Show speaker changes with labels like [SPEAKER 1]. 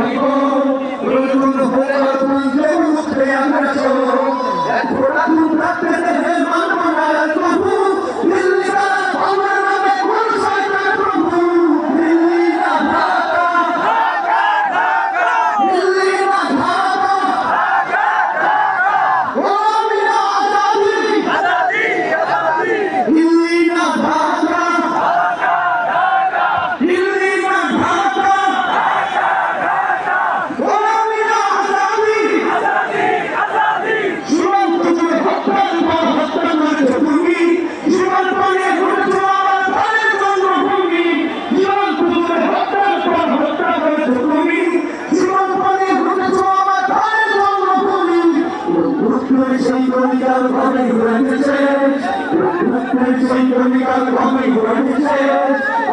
[SPEAKER 1] aí, मुख्यमंत्री सही को निकाल भाई घुराने से मुख्यमंत्री सही को निकाल भाई घुराने से